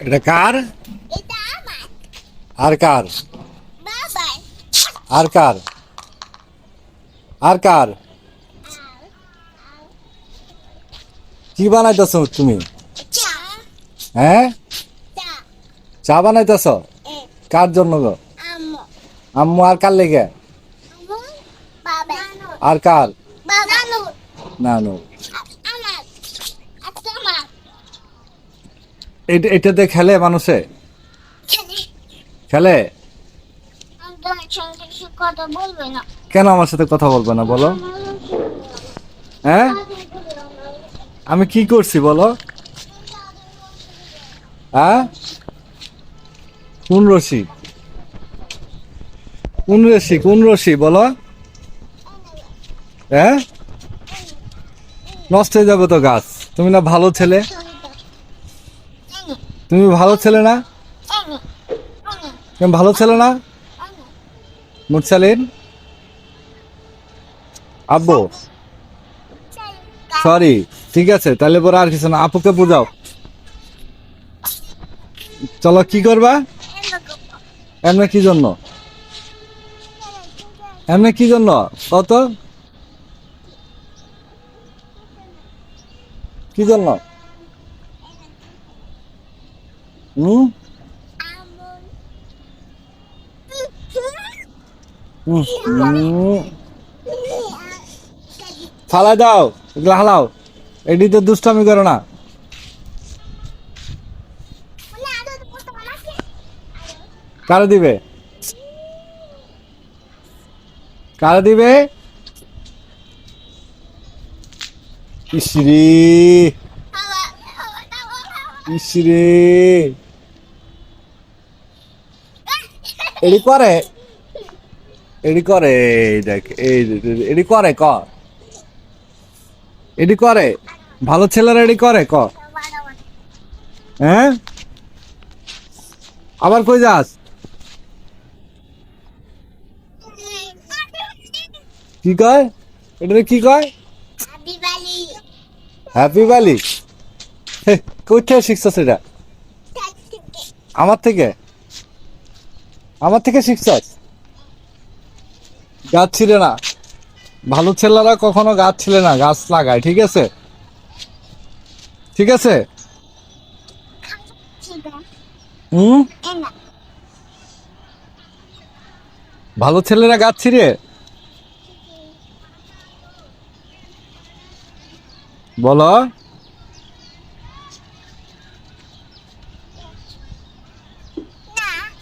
এটা কার? আর কার? আর কার? আর কার? কি বানাইতেছ তুমি? হ্যাঁ? চা। বানাইতেছ? কার জন্য গো? আম্মু। আর কার লেগে? আর কার? বাবা নু না নো আমার আচ্ছা আমার এটা এটাতে খেলে মানুষে? খেলে? কেন আমার সাথে কথা বলবে না, বলো? হ্যাঁ? আমি কি করছি, বলো? হ্যাঁ? কোন রশি কোন রশি কোন রশি বলো? হ্যাঁ? নষ্ট হয়ে যাবে তো গাছ। তুমি না ভালো ছেলে? তুমি ভালো ছেলে না? তুমি ভালো ছেলে না? মুরসালিন? আব্বু? সরি ঠিক আছে, তাহলে পরে আর কিছু না। আপুকে বুঝাও। চলো, কি করবা? এমনি কি জন্য? এমনি কি জন্য? কত? কি জন্য? হুম? হুম, হুম। ফালা দাও এগুলো হালাও। এডিতে দুষ্টামি করো না। কারে দিবে? কারে দিবে? ইসরি ইসরি এডি করে। এডি করে দেখ, এই এডি করে, ক। এডি করে, ভালো ছেলেরা এডি করে, ক। হ্যাঁ? আবার কই যাস? কি কয়? এটা কি কয়? হ্যাপি ভ্যালি কোথায় শিখছস এটা? আমার থেকে? আমার থেকে শিখছস? গাছ ছিলে না। ভালো ছেলেরা কখনো গাছ ছিলে না, গাছ লাগায়, ঠিক আছে? ঠিক আছে? হুম? ভালো ছেলেরা গাছ ছিঁড়ে বলো।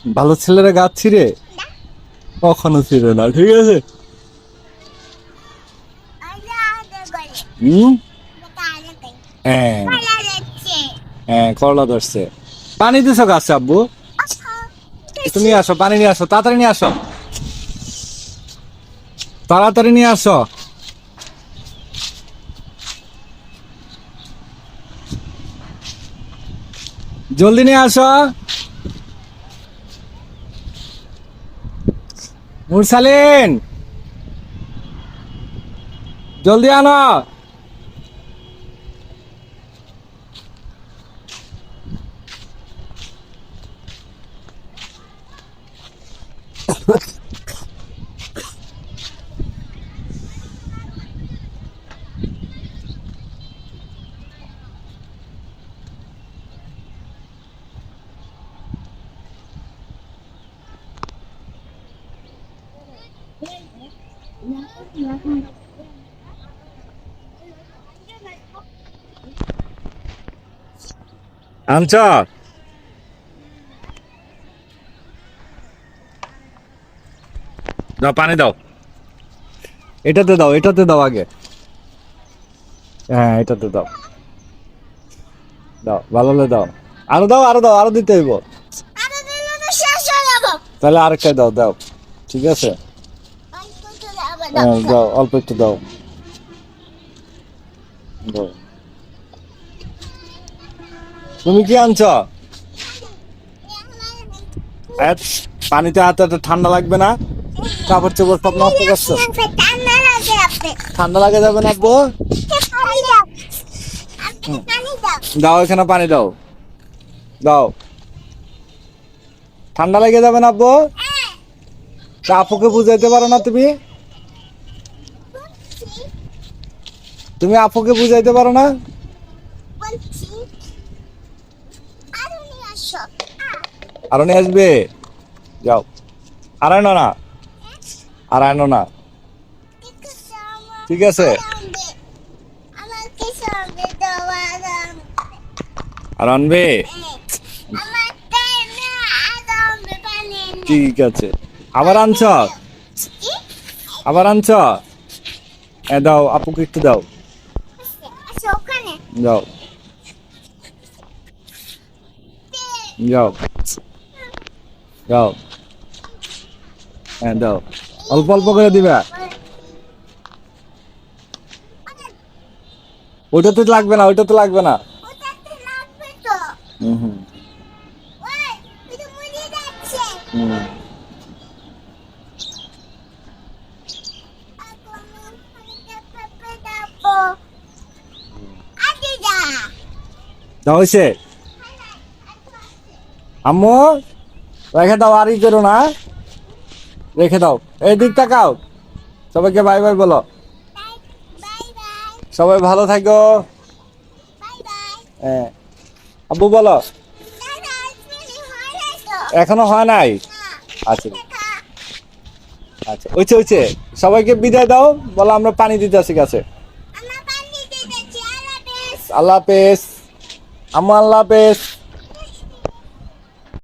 ভালো ছেলেরা গাছ ছিঁড়ে? কখনো ছিঁড়ে না, ঠিক আছে? হ্যাঁ। হ্যাঁ করলা ধরছে। পানি দিছো গাছে আব্বু? তুমি আসো, পানি নিয়ে আসো, তাড়াতাড়ি নিয়ে আসো। তাড়াতাড়ি নিয়ে আসো। জলদি নিয়ে আসো। মুরসালিন। জলদি আনো। আনছ দাও পানি দাও। এটাতে দাও এটাতে দাও আগে। হ্যাঁ এটাতে দাও। দাও ভালো হলে দাও। আরও দাও আরও দাও আরও দিতে হইব। তাহলে আরেকটা দাও দাও। ঠিক আছে? হ্যাঁ দাও অল্প একটু দাও। তুমি কি আনছ? পানিতে হাতে হাতে ঠান্ডা লাগবে না? কাপড় চোপড় সব নষ্ট করছ? ঠান্ডা লাগে যাবে না আব্বু? দাও এখানে পানি দাও। দাও। ঠান্ডা লেগে যাবে না আব্বু? তা আপুকে বুঝাইতে পারো না তুমি? তুমি আপুকে বুঝাইতে পারো না? আরও নিয়ে আসবে? যাও। আর আনো না আর আনো না ঠিক আছে। আর আনবে। ঠিক আছে। আবার আনছ? আবার আনছ? এ দাও আপুকে একটু দাও। যাও যাও যাও হ্যাঁ দাও অল্প অল্প করে দিবা। ওইটাতে লাগবে না ওইটাতে লাগবে না। হুম হুম। হুম। হয়েছে আম্মু রেখে দাও আর ই করো না। রেখে দাও। এই দিক তাকাও। সবাইকে বাই বাই বলো। সবাই ভালো থাকো। হ্যাঁ। আব্বু বলো। এখনও হয় নাই? আচ্ছা। আচ্ছা ওইছে ওইছে সবাইকে বিদায় দাও। বলো আমরা পানি দিতে আসি গাছে আল্লাহ হাফেজ। আম্মু লাভ